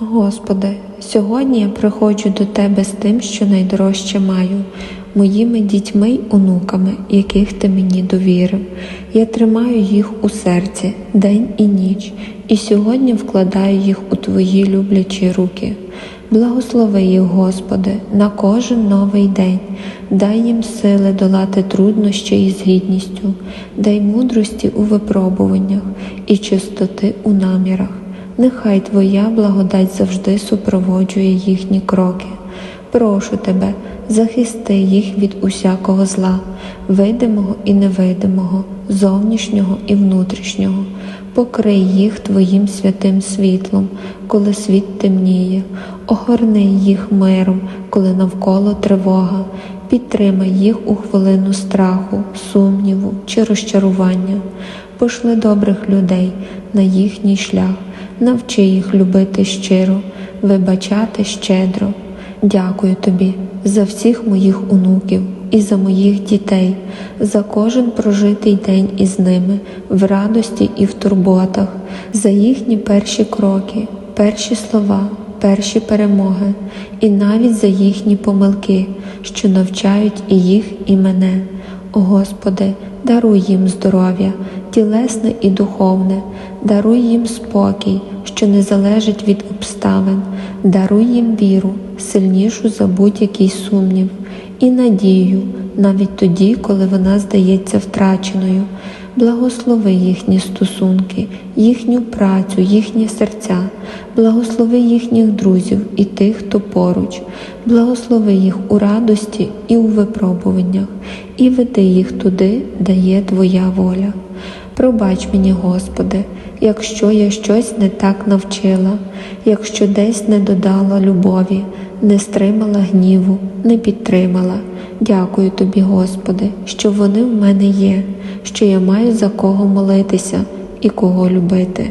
Господи, сьогодні я приходжу до Тебе з тим, що найдорожче маю, моїми дітьми й онуками, яких Ти мені довірив. Я тримаю їх у серці день і ніч, і сьогодні вкладаю їх у Твої люблячі руки. Благослови їх, Господи, на кожен новий день, дай їм сили долати труднощі із гідністю, дай мудрості у випробуваннях і чистоти у намірах. Нехай Твоя благодать завжди супроводжує їхні кроки. Прошу Тебе, захисти їх від усякого зла, видимого і невидимого, зовнішнього і внутрішнього. Покрий їх Твоїм святим світлом, коли світ темніє, огорни їх миром, коли навколо тривога, підтримай їх у хвилину страху, сумніву чи розчарування. Пошли добрих людей на їхній шлях, навчи їх любити щиро, вибачати щедро. Дякую тобі за всіх моїх онуків і за моїх дітей, за кожен прожитий день із ними в радості і в турботах, за їхні перші кроки, перші слова, перші перемоги, і навіть за їхні помилки, що навчають і їх, і мене. О Господи, даруй їм здоров'я, тілесне і духовне, даруй їм спокій, що не залежить від обставин, даруй їм віру, сильнішу за будь-який сумнів, і надію, навіть тоді, коли вона здається втраченою. Благослови їхні стосунки, їхню працю, їхні серця, благослови їхніх друзів і тих, хто поруч, благослови їх у радості і у випробуваннях, і веди їх туди, де є Твоя воля. Пробач мені, Господи, якщо я щось не так навчила, якщо десь не додала любові, не стримала гніву, не підтримала. Дякую тобі, Господи, що вони в мене є, що я маю за кого молитися і кого любити.